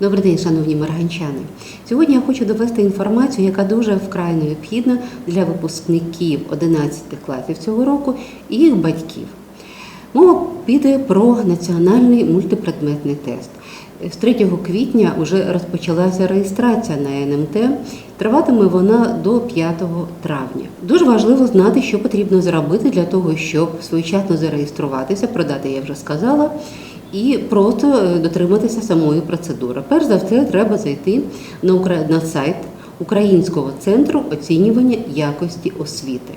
Добрий день, шановні марганчани. Сьогодні я хочу довести інформацію, яка дуже вкрай необхідна для випускників 11 класів цього року і їх батьків. Мова піде про національний мультипредметний тест. З 3 квітня вже розпочалася реєстрація на НМТ. Триватиме вона до 5 травня. Дуже важливо знати, що потрібно зробити для того, щоб своєчасно зареєструватися. Про дати я вже сказала. І просто е, дотриматися самої процедури. Перш за все, треба зайти на сайт Українського центру оцінювання якості освіти.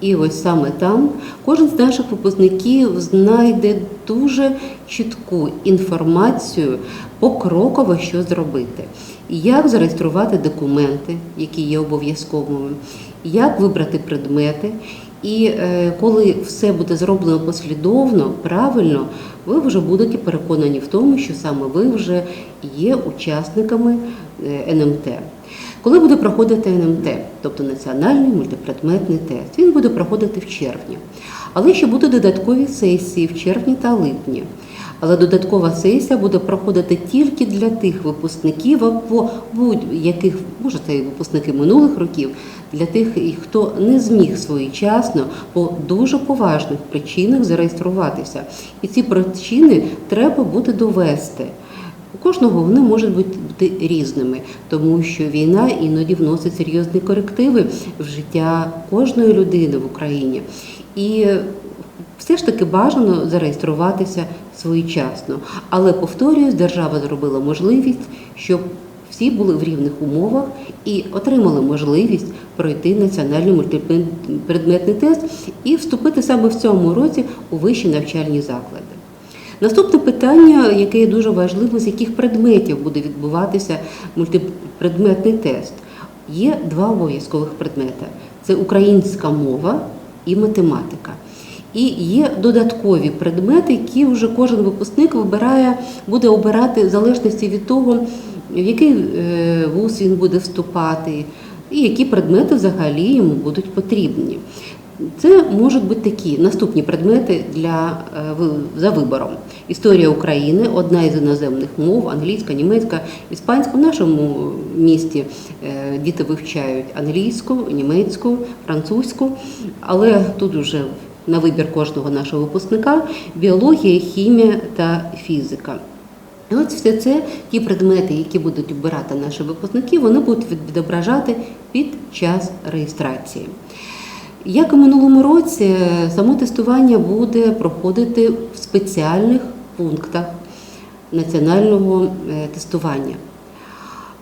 І ось саме там кожен з наших випускників знайде дуже чітку інформацію покроково, що зробити, як зареєструвати документи, які є обов'язковими, як вибрати предмети. І е, коли все буде зроблено послідовно, правильно, ви вже будете переконані в тому, що саме ви вже є учасниками е, НМТ. Коли буде проходити НМТ, тобто національний мультипредметний тест, він буде проходити в червні. Але ще будуть додаткові сесії в червні та липні. Але додаткова сесія буде проходити тільки для тих випускників або будь-яких, може це і випускники минулих років, для тих, хто не зміг своєчасно по дуже поважних причинах зареєструватися. І ці причини треба буде довести. У кожного вони можуть бути різними, тому що війна іноді вносить серйозні корективи в життя кожної людини в Україні. І все ж таки бажано зареєструватися своєчасно. Але повторююсь, держава зробила можливість, щоб всі були в рівних умовах і отримали можливість пройти національний мультипредметний тест і вступити саме в цьому році у вищі навчальні заклади. Наступне питання, яке є дуже важливим, з яких предметів буде відбуватися мультипредметний тест. Є два обов'язкових предмети: це українська мова і математика. І є додаткові предмети, які вже кожен випускник вибирає, буде обирати в залежності від того, в який е, вуз він буде вступати, і які предмети взагалі йому будуть потрібні. Це можуть бути такі наступні предмети для, е, за вибором. Історія України, одна із іноземних мов, англійська, німецька, іспанська. В нашому місті е, діти вивчають англійську, німецьку, французьку, але тут вже на вибір кожного нашого випускника біологія, хімія та фізика. І от все це ті предмети, які будуть обирати наші випускники, вони будуть відображати під час реєстрації. Як і минулому році, само тестування буде проходити в спеціальних пунктах національного е, тестування.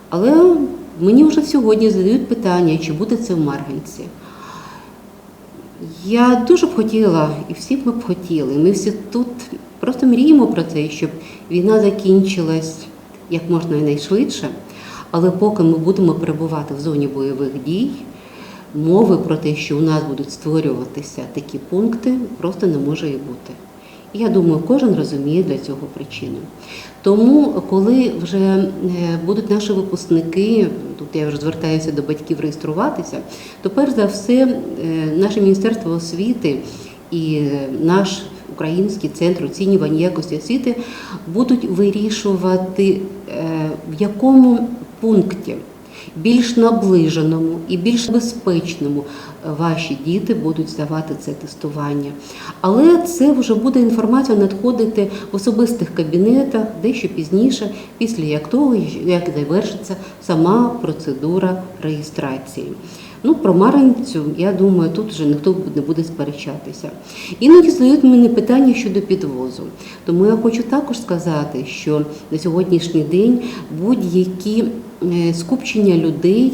Але мені вже сьогодні задають питання, чи буде це в Марганці. Я дуже б хотіла, і всі б хотіли. Ми всі тут просто мріємо про це, щоб війна закінчилась як можна найшвидше. Але поки ми будемо перебувати в зоні бойових дій, мови про те, що у нас будуть створюватися такі пункти, просто не може і бути. Я думаю, кожен розуміє для цього причину. Тому, коли вже е, будуть наші випускники, тут я вже звертаюся до батьків реєструватися, то перш за все е, наше Міністерство освіти і е, наш Український центр оцінювання якості освіти будуть вирішувати, в якому пункті більш наближеному і більш безпечному ваші діти будуть здавати це тестування. Але це вже буде інформація надходити в особистих кабінетах дещо пізніше, після як того, як завершиться сама процедура реєстрації. Ну, про Марганцю, я думаю, тут вже ніхто не буде сперечатися. Іноді задають мені питання щодо підвозу. Тому я хочу також сказати, що на сьогоднішній день будь-які е, скупчення людей,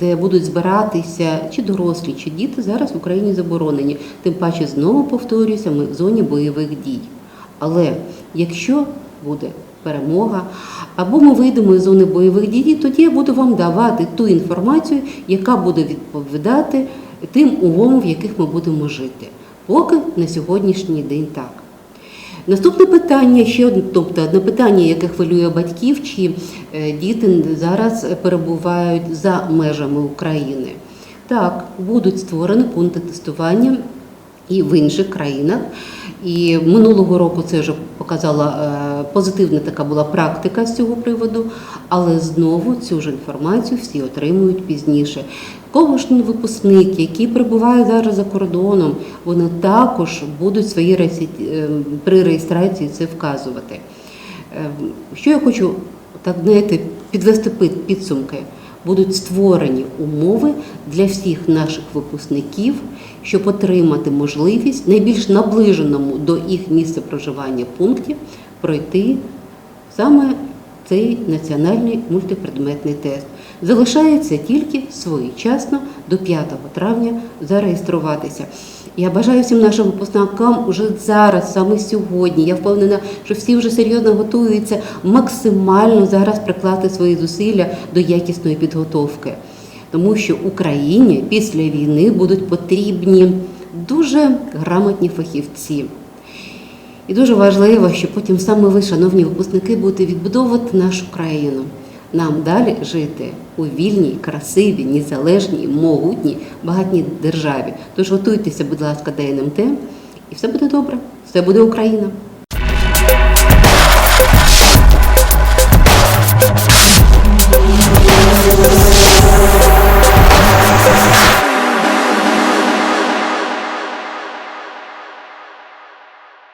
де будуть збиратися чи дорослі, чи діти, зараз в Україні заборонені. Тим паче, знову повторюся, ми в зоні бойових дій. Але якщо буде перемога, або ми вийдемо із зони бойових дій, тоді я буду вам давати ту інформацію, яка буде відповідати тим умовам, в яких ми будемо жити. Поки на сьогоднішній день так. Наступне питання, ще одне, тобто одне питання, яке хвилює батьків, чи е, діти зараз перебувають за межами України. Так, будуть створені пункти тестування і в інших країнах. І минулого року це вже показала е, позитивна така була практика з цього приводу, але знову цю ж інформацію всі отримують пізніше. Кожен випускник, який перебуває зараз за кордоном, вони також будуть свої е, при реєстрації це вказувати. Е, Що я хочу так знаєте, підвести підсумки? Будуть створені умови для всіх наших випускників, щоб отримати можливість найбільш наближеному до їх місця проживання пункті пройти саме цей національний мультипредметний тест. Залишається тільки своєчасно до 5 травня зареєструватися. Я бажаю всім нашим випускникам уже зараз, саме сьогодні. Я впевнена, що всі вже серйозно готуються максимально зараз прикласти свої зусилля до якісної підготовки. Тому що Україні після війни будуть потрібні дуже грамотні фахівці. І дуже важливо, що потім саме ви, шановні випускники, будете відбудовувати нашу країну. Нам далі жити у вільній, красивій, незалежній, могутній, багатній державі. Тож готуйтеся, будь ласка, до НМТ, і все буде добре, все буде Україна.